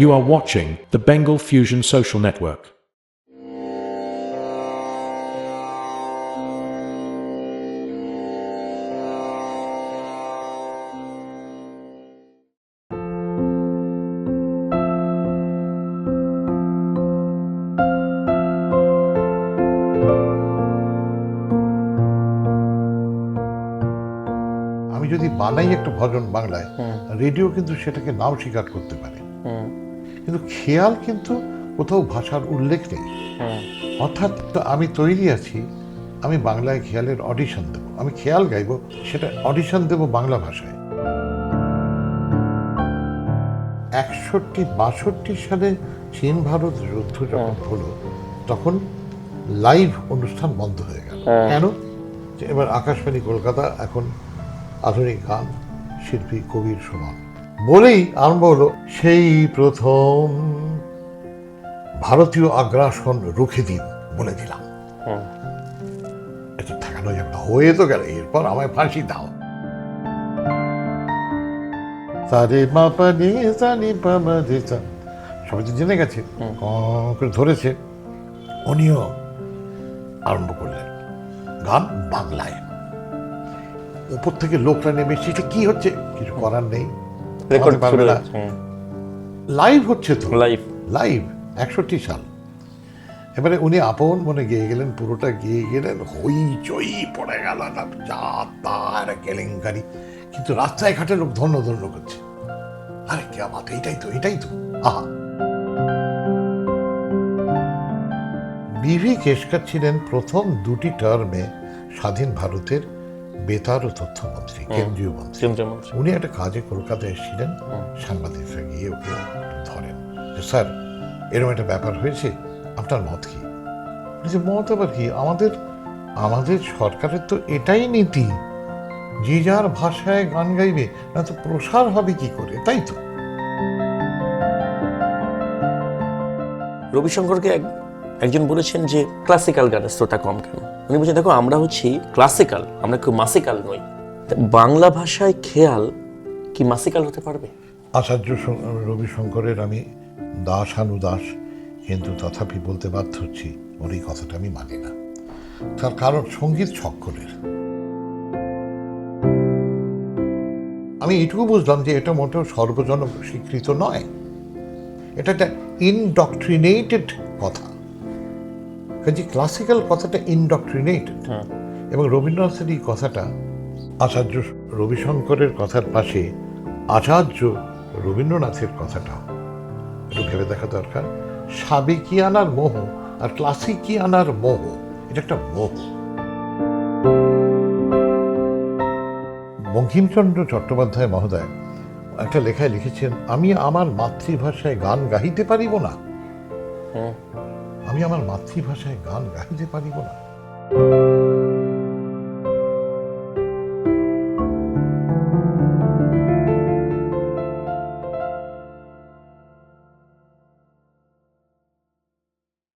You are watching the Bengal Fusion Social Network. আমি যদি বানাই একটা ভজন বাংলায় রেডিও কিন্তু সেটাকে নাও স্বীকার করতে পারে কিন্তু খেয়াল কিন্তু কোথাও ভাষার উল্লেখ নেই। অর্থাৎ তো আমি তৈরি আছি আমি বাংলায় খেয়ালের অডিশন দেবো। আমি খেয়াল গাইবো সেটা অডিশন দেবো বাংলা ভাষায়। একষট্টি বাষট্টি সালে চীন ভারত যুদ্ধ যখন হলো তখন লাইভ অনুষ্ঠান বন্ধ হয়ে গেল। কেন? যে এবার আকাশবাণী কলকাতা এখন আধুনিক গান শিল্পী কবির সমান। বলেই আরম্ভ হলো সেই প্রথম ভারতীয় আগ্রাসন রুখে দিন বলে দিলাম। এটা ঠেকানো যাবে না হয়ে তো গেল এরপর আমায় ফাঁসি দাও। সারে মাপা নি সানি পামা সবাই তো জেনে গেছে করে ধরেছে। উনিও আরম্ভ করলেন গান বাংলায়। উপর থেকে লোকরা নেমে সেটা কি হচ্ছে? কিছু করার নেই। রেকর্ড পারবে না। লাইভ হচ্ছে তো? লাইভ লাইভ একষট্টি সাল। এবারে উনি আপন মনে গিয়ে গেলেন পুরোটা গিয়ে গেলেন হই চই পড়ে গেল না যা তার কেলেঙ্কারি। কিন্তু রাস্তায় ঘাটে লোক ধন্য ধন্য করছে। আরে কে আমার এটাই তো এটাই তো। আহা। বিভি কেশকার ছিলেন প্রথম দুটি টার্মে স্বাধীন ভারতের বেতার ও তথ্যমন্ত্রী কেন্দ্রীয় মন্ত্রী। উনি একটা কাজে কলকাতায় এসেছিলেন সাংবাদিকরা গিয়ে ওকে ধরেন। যে স্যার এরকম একটা ব্যাপার হয়েছে আপনার মত কি? বলছে মত আবার কি? আমাদের আমাদের সরকারের তো এটাই নীতি। যে যার ভাষায় গান গাইবে না তো প্রসার হবে কি করে? তাই তো? রবিশঙ্করকে এক- একজন বলেছেন যে ক্লাসিক্যাল গানের শ্রোতা কম কেন? উনি বলছেন দেখো, আমরা হচ্ছি ক্লাসিক্যাল আমরা কেউ মাসিক্যাল নই। বাংলা ভাষায় খেয়াল কি মাসিক্যাল হতে পারবে? আচার্য রবিশঙ্করের আমি দাসানুদাস কিন্তু তথাপি বলতে বাধ্য হচ্ছি ওর এই কথাটা আমি মানি না। তার কারণ সংগীত ছক্করের। আমি এটুকু বুঝলাম যে এটা মোটেও সর্বজন স্বীকৃত নয়। এটা একটা ইনডক্ট্রিনেটেড কথা। কাজে ক্লাসিক্যাল কথাটা ইনডক্ট্রিনেটেড এবং রবীন্দ্রনাথের এই কথাটা আচার্য রবিশঙ্করের কথার পাশে আচার্য রবীন্দ্রনাথের কথাটা। একটু ভেবে দেখা দরকার। সাবেকিয়ানার মোহ আর ক্লাসিকিয়ানার মোহ এটা একটা মোহ। বঙ্কিমচন্দ্র চট্টোপাধ্যায় মহোদয় একটা লেখায় লিখেছেন আমি আমার মাতৃভাষায় গান গাইতে পারিব না। আমি আমার মাতৃভাষায় গান গাইতে পারিব না।